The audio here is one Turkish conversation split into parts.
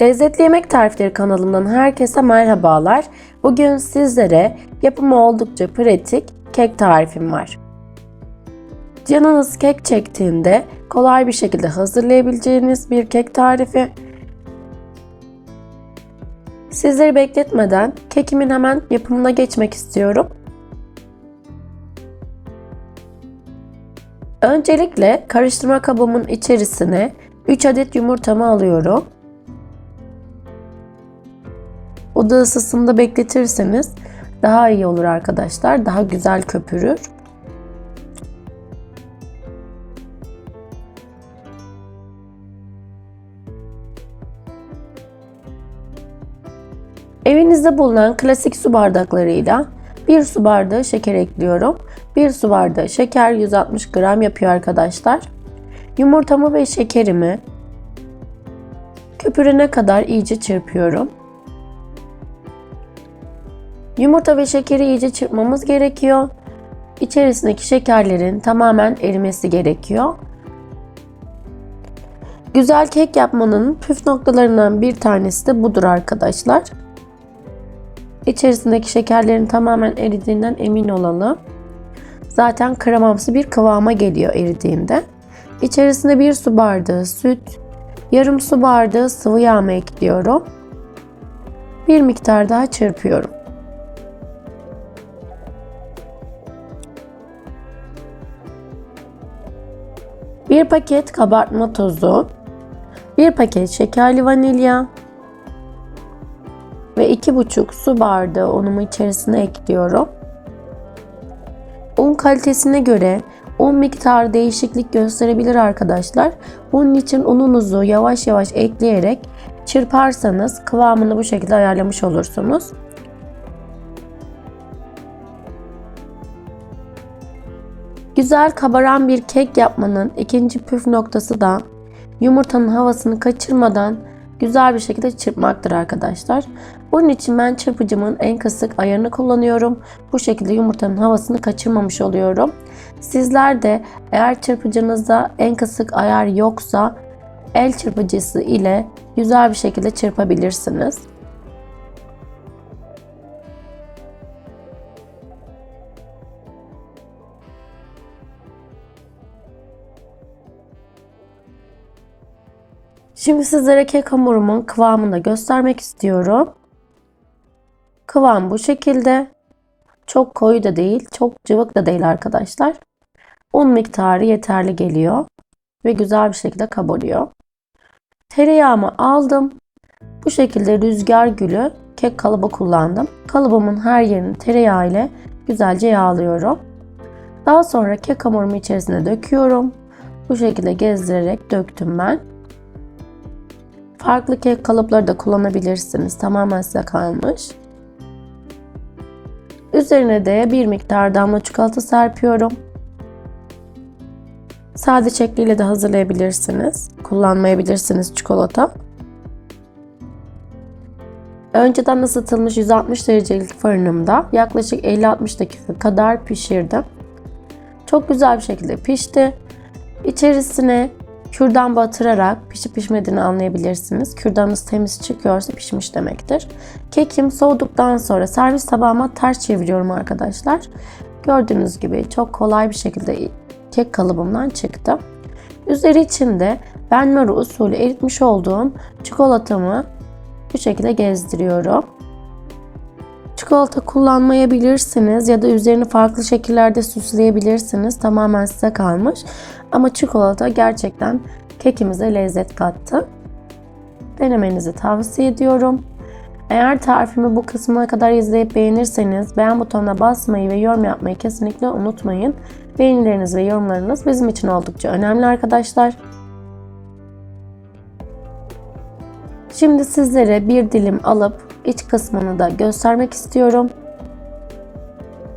Lezzetli Yemek Tarifleri kanalımdan herkese merhabalar. Bugün sizlere yapımı oldukça pratik kek tarifim var. Canınız kek çektiğinde kolay bir şekilde hazırlayabileceğiniz bir kek tarifi. Sizleri bekletmeden kekimin hemen yapımına geçmek istiyorum. Öncelikle karıştırma kabımın içerisine 3 adet yumurtamı alıyorum. Oda ısısında bekletirseniz daha iyi olur arkadaşlar. Daha güzel köpürür. Evinizde bulunan klasik su bardaklarıyla 1 su bardağı şeker ekliyorum. 1 su bardağı şeker 160 gram yapıyor arkadaşlar. Yumurtamı ve şekerimi köpürene kadar iyice çırpıyorum. Yumurta ve şekeri iyice çırpmamız gerekiyor. İçerisindeki şekerlerin tamamen erimesi gerekiyor. Güzel kek yapmanın püf noktalarından bir tanesi de budur arkadaşlar. İçerisindeki şekerlerin tamamen eridiğinden emin olalım. Zaten kremamsı bir kıvama geliyor eridiğinde. İçerisine bir su bardağı süt, yarım su bardağı sıvı yağ ekliyorum. Bir miktar daha çırpıyorum. Bir paket kabartma tozu, bir paket şekerli vanilya ve iki buçuk su bardağı unumu içerisine ekliyorum. Un kalitesine göre un miktarı değişiklik gösterebilir arkadaşlar. Bunun için ununuzu yavaş yavaş ekleyerek çırparsanız kıvamını bu şekilde ayarlamış olursunuz. Güzel kabaran bir kek yapmanın ikinci püf noktası da yumurtanın havasını kaçırmadan güzel bir şekilde çırpmaktır arkadaşlar. Bunun için ben çırpıcımın en kısık ayarını kullanıyorum. Bu şekilde yumurtanın havasını kaçırmamış oluyorum. Sizler de eğer çırpıcınızda en kısık ayar yoksa el çırpıcısı ile güzel bir şekilde çırpabilirsiniz. Şimdi sizlere kek hamurumun kıvamını da göstermek istiyorum. Kıvam bu şekilde. Çok koyu da değil, çok cıvık da değil arkadaşlar. Un miktarı yeterli geliyor ve güzel bir şekilde kabarıyor. Tereyağımı aldım. Bu şekilde rüzgar gülü kek kalıbı kullandım. Kalıbımın her yerini tereyağı ile güzelce yağlıyorum. Daha sonra kek hamurumu içerisine döküyorum. Bu şekilde gezdirerek döktüm ben. Farklı kek kalıpları da kullanabilirsiniz. Tamamen size kalmış. Üzerine de bir miktar damla çikolata serpiyorum. Sade şekliyle de hazırlayabilirsiniz. Kullanmayabilirsiniz çikolata. Önceden ısıtılmış 160 derecelik fırınımda yaklaşık 50-60 dakika kadar pişirdim. Çok güzel bir şekilde pişti. İçerisine kürdan batırarak pişip pişmediğini anlayabilirsiniz. Kürdanınız temiz çıkıyorsa pişmiş demektir. Kekim soğuduktan sonra servis tabağıma ters çeviriyorum arkadaşlar. Gördüğünüz gibi çok kolay bir şekilde kek kalıbımdan çıktı. Üzeri içinde benmari usulü eritmiş olduğum çikolatamı bu şekilde gezdiriyorum. Çikolata kullanmayabilirsiniz ya da üzerini farklı şekillerde süsleyebilirsiniz. Tamamen size kalmış. Ama çikolata gerçekten kekimize lezzet kattı. Denemenizi tavsiye ediyorum. Eğer tarifimi bu kısmına kadar izleyip beğenirseniz beğen butonuna basmayı ve yorum yapmayı kesinlikle unutmayın. Beğenileriniz ve yorumlarınız bizim için oldukça önemli arkadaşlar. Şimdi sizlere bir dilim alıp iç kısmını da göstermek istiyorum.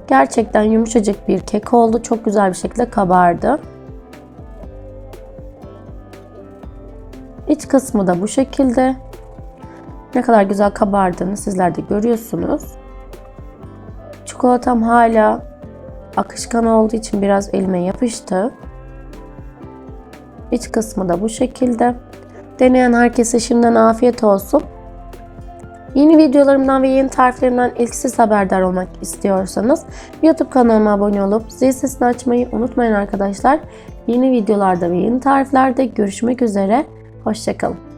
Gerçekten yumuşacık bir kek oldu. Çok güzel bir şekilde kabardı. İç kısmı da bu şekilde. Ne kadar güzel kabardığını sizler de görüyorsunuz. Çikolatam hala akışkan olduğu için biraz elime yapıştı. İç kısmı da bu şekilde. Deneyen herkese şimdiden afiyet olsun. Yeni videolarımdan ve yeni tariflerimden ilk siz haberdar olmak istiyorsanız YouTube kanalıma abone olup zil sesini açmayı unutmayın arkadaşlar. Yeni videolarda ve yeni tariflerde görüşmek üzere. Hoşçakalın.